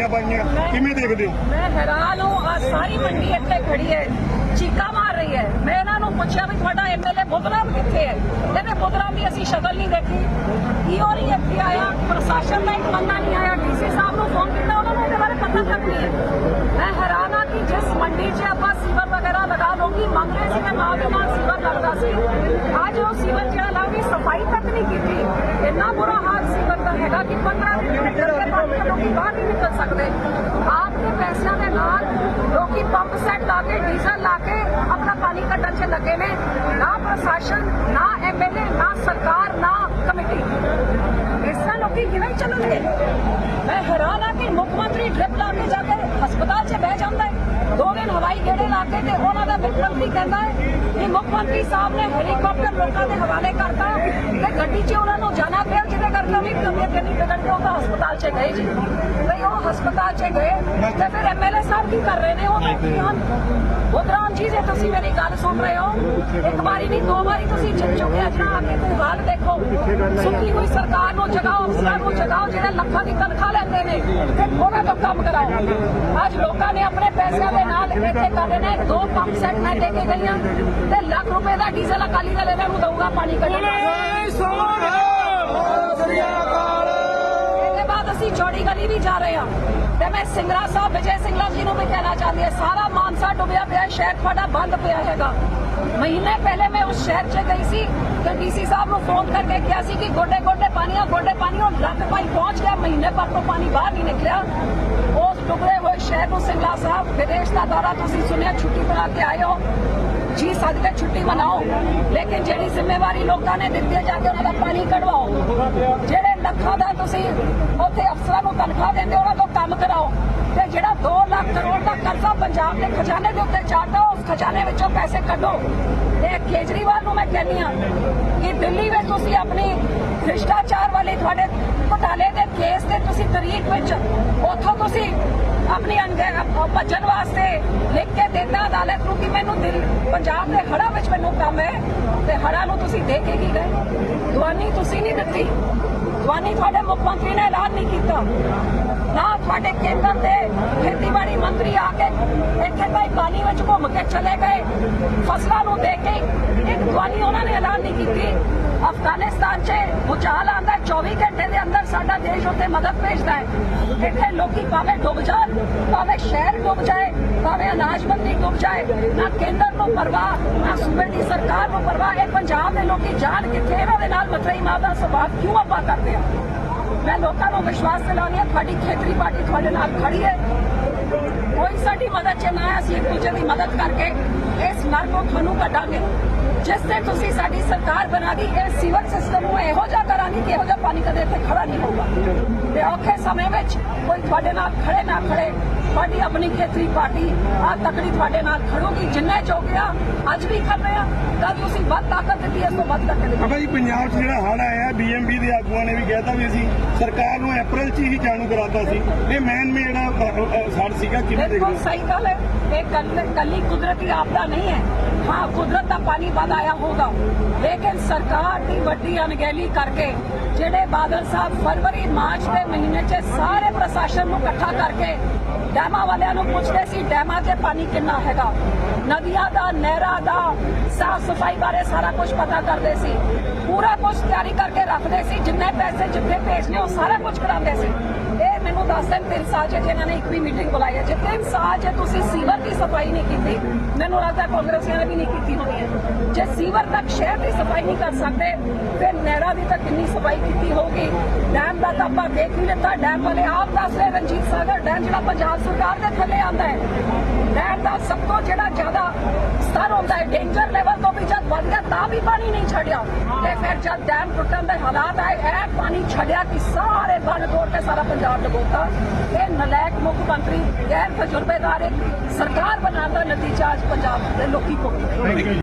ਗੋਲੀਆਂ ਪਾਈਆਂ ਕਿਵੇਂ ਦੇਖਦੇ ਹੋ? ਮੈਂ ਹੈਰਾਨ ਹਾਂ ਆ ਸਾਰੀ ਮੰਡੀ ਇੱਥੇ ਖੜੀ ਹੈ ਚੀਕਾ ਮਾਰ ਰਹੀ ਹੈ। ਮੈਂ ਇਹਨਾਂ ਨੂੰ ਪੁੱਛਿਆ ਵੀ ਤੁਹਾਡਾ ਐਮਐਲਏ ਬੁੱਧਰਾਮ ਕਿੱਥੇ ਹੈ? ਕਹਿੰਦੇ ਬੁੱਧਰਾਮ ਦੀ ਅਸੀਂ ਸ਼ਕਲ ਨਹੀਂ ਦੇਖੀ। ਕੀ ਹੋ ਰਹੀ ਇੱਥੇ ਆਇਆ? ਪ੍ਰਸ਼ਾਸਨ ਦਾ ਇੱਕ ਬੰਦਾ ਨਹੀਂ ਆਇਆ। ਡੀਸੀ ਸਾਹਿਬ ਨੂੰ ਫੋਨ ਕੀਤਾ ਉਹਨਾਂ ਨੂੰ ਇਹਦੇ ਬਾਰੇ ਪਤਾ ਤੱਕ ਨਹੀਂ ਹੈ। ਮੈਂ ਹੈਰਾਨ ਹਾਂ ਕਿ ਜਿਸ ਮੰਡੀ 'ਚ ਆਪਾਂ ਸੀਵਰ ਵਗੈਰਾ ਲਗਾ ਲੋਕੀ ਮੰਗ ਰਹੇ ਸੀ ਕਿ ਨਾਲ ਦੇ ਨਾਲ ਸੀਵਰ ਲੱਗਦਾ ਸੀ। ਅੱਜ ਉਹ ਸੀਵਰ ਜਿਹੜਾ ਲਾਉਣੀ ਸਫ਼ਾਈ ਤੱਕ ਨਹੀਂ ਕੀਤੀ। ਇੰਨਾ ਬੁਰਾ ਹੈਗਾ ਕਿ 15 ਦਿਨ ਦੇ ਕਰਕੇ ਲੋਕੀ ਬਾਹਰ ਨਹੀਂ ਨਿਕਲ ਸਕਦੇ। ਆਪ ਦੇ ਪੈਸਿਆਂ ਦੇ ਨਾਲ ਲੋਕੀ ਪੰਪ ਸੈੱਟ ਲਾ ਕੇ, ਡੀਜ਼ਲ ਲਾ ਕੇ ਆਪਣਾ ਪਾਣੀ ਕੱਢਣ 'ਚ ਲੱਗੇ ਨੇ। ਨਾ ਪ੍ਰਸ਼ਾਸਨ, ਨਾ ਐਮਐਲਏ ਨਾ ਸਰਕਾਰ, ਨਾ ਕਮੇਟੀ। ਇਸ ਤਰ੍ਹਾਂ ਲੋਕੀ ਕਿਵੇਂ ਚੱਲਣਗੇ? ਮੈਂ ਹੈਰਾਨ ਆ ਕਿ ਮੁੱਖ ਮੰਤਰੀ ਡ੍ਰਿਪ ਲਾ ਕੇ ਜਾ ਕੇ ਹਸਪਤਾਲ 'ਚ ਬਹਿ ਜਾਂਦਾ ਹੈ। ਦੋ ਦਿਨ ਹਵਾਈ ਗੇੜੇ ਲਾ ਕੇ ਤੇ ਉਹਨਾਂ ਦਾ ਮੁੱਖ ਮੰਤਰੀ ਕਹਿੰਦਾ ਹੈ ਕਿ ਮੁੱਖ ਮੰਤਰੀ ਸਾਹਿਬ ਨੇ ਹੈਲੀਕਾਪਟਰ ਲੋਕਾਂ ਦੇ ਹਵਾਲੇ ਕਰਤਾ ਤੇ ਗੱਡੀ 'ਚ ਉਹਨਾਂ ਨੂੰ ਜਾਣਾ ਪਿਆ, ਜਿਹਦੇ ਕਰਕੇ ਵੀ ਤਬੀਅਤ ਨਹੀਂ ਵਿਗੜ ਕੇ ਉਹ ਹਸਪਤਾਲ 'ਚ ਗਏ ਜੀ। ਬਈ ਉਹ ਹਸਪਤਾਲ 'ਚ ਗਏ ਤੇ ਫਿਰ ਐਮਐਲਏ ਸਾਹਿਬ ਕੀ ਕਰ ਰਹੇ ਨੇ? ਉਹ ਬੈਠੇ ਹਨ ਬੁੱਧਰਾਮ ਜੀ ਜੇ ਤੁਸੀਂ ਮੇਰੀ ਗੱਲ ਸੁਣ ਰਹੇ ਹੋ ਇੱਕ ਵਾਰੀ ਨਹੀਂ ਦੋ ਵਾਰੀ ਤੁਸੀਂ ਜਿੱਤ ਚੁੱਕੇ ਅੱਜ ਆ ਕੇ ਤੇ ਹਾਲ ਦੇਖੋ। ਸੁੱਤੀ ਹੋਈ ਸਰਕਾਰ ਨੂੰ ਜਗਾਓ ਅਫਸਰਾਂ ਨੂੰ ਜਗਾਓ ਜਿਹੜੇ ਲੱਖਾਂ ਦੀ ਤਨਖਾਹ ਲੈਂਦੇ ਨੇ ਤੇ ਉਹਨਾਂ ਤੋਂ ਕੰਮ ਕਰਾਓ। ਅੱਜ ਲੋਕਾਂ ਨੇ ਆਪਣੇ ਪੈਸਿਆਂ ਦੇ ਨਾਲ ਇੱਥੇ ਕਰਦੇ ਨੇ ਦੋ ਪੰਪ ਸੈੱਟ ਮੈਂ ਦੇ ਕੇ ਗਈਆਂ ਤੇ ਲੱਖ ਰੁਪਏ ਦਾ ਡੀਜ਼ਲ ਅਕਾਲੀ ਦਲ ਇਹਨਾਂ ਨੂੰ ਦਊਗਾ ਪਾਣੀ ਕੱਢਣ ਅਸੀਂ ਚੌੜੀ ਗਲੀ ਵੀ ਜਾ ਰਹੇ ਹਾਂ। ਤੇ ਮੈਂ ਸਿੰਗਰਾ ਸਾਹਿਬ, ਵਿਜੇ ਸਿੰਗਲਾ ਜੀ ਨੂੰ ਵੀ ਕਹਿਣਾ ਚਾਹੁੰਦੀ ਹਾਂ, ਸਾਰਾ ਮਾਨਸਾ ਡੁੱਬਿਆ ਪਿਆ, ਸ਼ਹਿਰ ਤੁਹਾਡਾ ਬੰਦ ਪਿਆ ਹੈਗਾ। ਮਹੀਨੇ ਪਹਿਲੇ ਮੈਂ ਉਸ ਸ਼ਹਿਰ 'ਚ ਗਈ ਸੀ, ਤੇ ਡੀਸੀ ਸਾਹਿਬ ਨੂੰ ਫੋਨ ਕਰਕੇ ਕਿਹਾ ਸੀ ਕਿ ਗੋਡੇ ਗੋਡੇ ਪਾਣੀਆਂ, ਗੋਡੇ ਪਾਣੀ ਉਹ ਲੱਖ ਪਾਈ ਪਹੁੰਚ ਗਿਆ, ਮਹੀਨੇ ਪਰ ਤੋਂ ਪਾਣੀ ਬਾਹਰ ਨਹੀਂ ਨਿਕਲਿਆ। ਉਸ ਡੁੱਬੇ ਹੋਏ ਸ਼ਹਿਰ ਨੂੰ ਸਿੰਗਲਾ ਸਾਹਿਬ, ਵਿਦੇਸ਼ ਦਾ ਦੌਰਾ ਤੁਸੀਂ ਸੁਣਿਆ, ਛੁੱਟੀ ਬਣਾ ਕੇ ਆਏ ਹੋ। ਜੀ ਸਦਕੇ ਛੁੱਟੀ ਮਨਾਓ, ਲੇਕਿਨ ਜਿਹੜੀ ਜ਼ਿੰਮੇਵਾਰੀ ਲੋਕਾਂ ਨੇ ਦਿੱਤੀ ਜਾ ਕੇ ਉਹਨਾਂ ਦਾ ਪਾਣੀ ਕਢਵਾਓ। ਜਿਹੜੇ ਲੱਖਾਂ ਦਾ ਤੁਸੀਂ ਉੱਥੇ ਅਫਸਰਾਂ ਨੂੰ ਤਨਖਾਹ ਦਿੰਦੇ ਉਹਨਾਂ ਤੋਂ ਕੰਮ ਕਰਾਓ। ਤੇ ਜਿਹੜਾ 2 ਲੱਖ ਕਰੋੜ ਦਾ ਕਰਜ਼ਾ ਪੰਜਾਬ ਦੇ ਖਜ਼ਾਨੇ ਦੇ ਉੱਤੇ ਚਾੜਦਾ, ਉਸ ਖਜ਼ਾਨੇ ਵਿੱਚੋਂ ਪੈਸੇ ਕੱਢੋ। ਤੇ ਕੇਜਰੀਵਾਲ ਨੂੰ ਮੈਂ ਕਹਿੰਦੀ ਹਾਂ ਕਿ ਦਿੱਲੀ ਵਿੱਚ ਤੁਸੀਂ ਆਪਣੀ ਭ੍ਰਿਸ਼ਟਾਚਾਰ ਵਾਲੇ ਤੁਹਾਡੇ ਘੁਟਾਲੇ ਦੇ ਕੇਸ ਤੇ ਤੁਸੀਂ ਤਰੀਕ ਵਿੱਚ ਉੱਥੋਂ ਤੁਸੀਂ ਆਪਣੀ ਅਣਗਹਿ ਭੱਜਣ ਵਾਸਤੇ ਲਿਖ ਕੇ ਦਿੱਤਾ ਅਦਾਲਤ ਨੂੰ ਕਿ ਮੈਨੂੰ ਦਿਲ ਪੰਜਾਬ ਦੇ ਹੜ੍ਹਾਂ ਵਿੱਚ ਮੈਨੂੰ ਕੰਮ ਹੈ ਤੇ ਹੜ੍ਹਾਂ ਨੂੰ ਤੁਸੀਂ ਦੇ ਕੇ ਕੀ ਗਏ? ਦਵਾਨੀ ਤੁਸੀਂ ਨਹੀਂ ਦਿੱਤੀ। ਦਵਾਨੀ ਤੁਹਾਡੇ ਮੁੱਖ ਮੰਤਰੀ ਨੇ ਐਲਾਨ ਨਹੀਂ ਕੀਤਾ। ਨਾ ਤੁਹਾਡੇ ਕੇਂਦਰ ਦੇ ਖੇਤੀਬਾੜੀ ਮੰਤਰੀ ਆ ਕੇ ਇੱਥੇ ਭਾਈ ਪਾਣੀ ਵਿੱਚ ਘੁੰਮ ਕੇ ਚਲੇ ਗਏ। ਫਸਲਾਂ ਨੂੰ ਦੇ ਕੇ ਇੱਕ ਦਵਾਨੀ ਉਹਨਾਂ ਨੇ ਐਲਾਨ ਨਹੀਂ ਕੀਤੀ। ਅਫਗਾਨਿਸਤਾਨ 'ਚ ਭੁਚਾਲ ਆਂਦਾ 24 ਘੰਟੇ ਦੇ ਅੰਦਰ ਸਾਡਾ ਦੇਸ਼ ਉੱਤੇ ਮਦਦ ਭੇਜਦਾ ਹੈ। ਇੱਥੇ ਲੋਕੀ ਭਾਵੇਂ ਡੁੱਬ ਜਾਣ ਭਾਵੇਂ ਸ਼ਹਿਰ ਡੁੱਬ ਜਾਏ ਭਾਵੇਂ ਅਨਾਜ ਮੰਡੀ ਡੁੱਬ ਜਾਏ ਨਾ ਕੇਂਦਰ ਨੂੰ ਪਰਵਾਹ ਨਾ ਸੂਬੇ ਦੀ ਸਰਕਾਰ ਨੂੰ ਪਰਵਾਹ ਇਹ ਪੰਜਾਬ ਦੇ ਲੋਕੀ ਜਾਣ ਕਿੱਥੇ ਇਹਨਾਂ ਦੇ ਨਾਲ ਮਤਰਈ ਮਾਦਾ ਸਵਾਦ ਕਿਉਂ ਆਪਾਂ ਕਰਦੇ ਆ ਮੈਂ ਲੋਕਾਂ ਨੂੰ ਵਿਸ਼ਵਾਸ ਦਿਲਾਉਂਦੀ ਹਾਂ ਤੁਹਾਡੀ ਖੇਤਰੀ ਪਾਰਟੀ ਤੁਹਾਡੇ ਨਾਲ ਖੜੀ ਹੈ। ਕੋਈ ਸਾਡੀ ਮਦਦ ਚ ਨਾ ਹੈ, ਅਸੀਂ ਇੱਕ ਦੂਜੇ ਦੀ ਮਦਦ ਕਰਕੇ ਇਸ ਨਰ ਨੂੰ ਤੁਹਾਨੂੰ ਕੱਢਾਂਗੇ। ਜਿਸ ਤੇ ਤੁਸੀਂ ਸਾਡੀ ਸਰਕਾਰ ਬਣਾ ਦੀ, ਇਹ ਸਿਵਲ ਸਿਸਟਮ ਨੂੰ ਇਹੋ ਜਿਹਾ ਕਰਾਂਗੇ ਕਿ ਇਹੋ ਜਿਹਾ ਪਾਣੀ ਕਦੇ ਇੱਥੇ ਖੜਾ ਨਹੀਂ ਹੋਊਗਾ। ਤੇ ਔਖੇ ਸਮੇਂ ਵਿੱਚ ਕੋਈ ਤੁਹਾਡੇ ਨਾਲ ਖੜੇ ਨਾ ਖੜੇ ਤੁਹਾਡੀ ਆਪਣੀ ਖੇਤਰੀ ਪਾਰਟੀ ਆ ਤਕੜੀ ਤੁਹਾਡੇ ਨਾਲ ਖੜੂਗੀ ਜਿੰਨੇ ਚੋਕਿਆ ਅੱਜ ਵੀ ਕਰ ਰਹੇ ਤਾਂ ਤੁਸੀਂ ਵੱਧ ਤਾਕਤ ਦਿੱਤੀ ਇਸ ਤੋਂ ਵੱਧ ਕਰਕੇ ਦਿਖਾਓ ਬਾਬਾ ਜੀ ਪੰਜਾਬ 'ਚ ਜਿਹੜਾ ਹੜ੍ਹ ਆਇਆ ਬੀਐਮਬੀ ਦੇ ਆਗੂਆਂ ਨੇ ਵੀ ਕਹਿਤਾ ਵੀ ਅਸੀਂ ਸਰਕਾਰ ਨੂੰ ਅਪ੍ਰੈਲ 'ਚ ਹੀ ਜਾਣੂ ਕਰਾਤਾ ਸੀ। ਇਹ ਮੈਨ ਮੇਡ ਸੜ ਸੀਗਾ ਬਿਲਕੁਲ ਹੋ? ਸਹੀ ਗੱਲ ਹੈ ਇਹ ਕੱਲ- ਕੱਲੀ ਕੁਦਰਤੀ ਆਪਦਾ ਨਹੀਂ ਹੈ। ਹਾਂ ਕੁਦਰਤ ਦਾ ਪਾਣੀ ਵੱਧ ਆਇਆ ਹੋਗਾ ਲੇਕਿਨ ਸਰਕਾਰ ਦੀ ਵੱਡੀ ਅਣਗਹਿਲੀ ਕਰਕੇ ਜਿਹੜੇ ਬਾਦਲ ਸਾਹਿਬ ਫਰਵਰੀ ਮਾਰਚ ਦੇ ਮਹੀਨੇ 'ਚ ਸਾਰੇ ਪ੍ਰਸ਼ਾਸਨ ਨੂੰ ਇਕੱਠਾ ਕਰਕੇ ਡੈਮਾਂ ਵਾਲਿਆਂ ਨੂੰ ਪੁੱਛਦੇ ਸੀ, ਡੈਮਾਂ 'ਚ ਪਾਣੀ ਕਿੰਨਾ ਹੈਗਾ? ਨਦੀਆਂ ਦਾ, ਨਹਿਰਾਂ ਦਾ, ਸਾਫ਼ ਸਫ਼ਾਈ ਬਾਰੇ ਸਾਰਾ ਕੁਝ ਪਤਾ ਕਰਦੇ ਸੀ। ਪੂਰਾ ਕੁਝ ਤਿਆਰੀ ਕਰਕੇ ਰੱਖਦੇ ਸੀ, ਜਿੰਨੇ ਪੈਸੇ ਜਿੱਥੇ ਭੇਜਨੇ ਉਹ ਸਾਰਾ ਕੁਝ ਕਰਾਉਂਦੇ ਸੀ। ਮੈਨੂੰ ਦੱਸ ਦੇਣ ਤਿੰਨ ਸਾਲ 'ਚ ਜਿਨ੍ਹਾਂ ਨੇ ਇੱਕ ਵੀ ਮੀਟਿੰਗ ਬੁਲਾਈ ਹੈ। ਜੇ ਤਿੰਨ ਸਾਲ 'ਚ ਤੁਸੀਂ ਸੀਵਰ ਦੀ ਸਫ਼ਾਈ ਨਹੀਂ ਕੀਤੀ, ਮੈਨੂੰ ਲੱਗਦਾ ਕਾਂਗਰਸੀਆਂ ਨੇ ਵੀ ਨਹੀਂ ਕੀਤੀ ਹੋਣੀ ਹੈ। ਜੇ ਸੀਵਰ ਤੱਕ ਸ਼ਹਿਰ ਦੀ ਸਫ਼ਾਈ ਨਹੀਂ ਕਰ ਸਕਦੇ, ਫਿਰ ਨਹਿਰਾਂ ਦੀ ਤਾਂ ਕਿੰਨੀ ਸਫ਼ਾਈ ਕੀਤੀ ਹੋਊਗੀ? ਡੈਮ ਦਾ ਤਾਂ ਆਪਾਂ ਦੇਖ ਹੀ ਲਿੱਤਾ ਡੈਮ ਵਾਲੇ ਆਪ ਦੱਸ ਰਹੇ ਰਣਜੀਤ ਸਾਗਰ ਡੈਮ ਜਿਹੜਾ ਪੰਜਾਬ ਸਰਕਾਰ ਦੇ ਥੱਲੇ ਆਉਂਦਾ ਹੈ। ਡੈਮ ਦਾ ਸਭ ਤੋਂ ਜਿਹੜਾ ਜ਼ਿਆਦਾ ਸਤਰ ਹੁੰਦਾ ਹੈ ਡੇਂਜਰ ਲੈਵਲ ਤੋਂ ਵੀ ਜਦ ਵੱਧ ਗਿਆ ਤਾਂ ਵੀ ਪਾਣੀ ਨਹੀਂ ਛੱਡਿਆ। ਤੇ ਫਿਰ ਜਦ ਡੈਮ ਟੁੱਟਣ ਦੇ ਹਾਲਾਤ ਆਏ, ਇਹ ਪਾਣੀ ਛੱਡਿਆ ਕਿ ਸਾਰੇ ਬੰਨ ਤੋੜ ਕੇ ਸਾਰਾ ਪੰਜਾਬ ਡਬੋਤਾ। ਇਹ ਨਲਾਇਕ ਮੁੱਖ ਮੰਤਰੀ, ਗੈਰ ਤਜਰਬੇਦਾਰ ਸਰਕਾਰ ਬਣਾਉਣ ਦਾ ਨਤੀਜਾ ਅੱਜ ਪੰਜਾਬ ਦੇ ਲੋਕੀ ਭੁਗਤ ਰਹੇ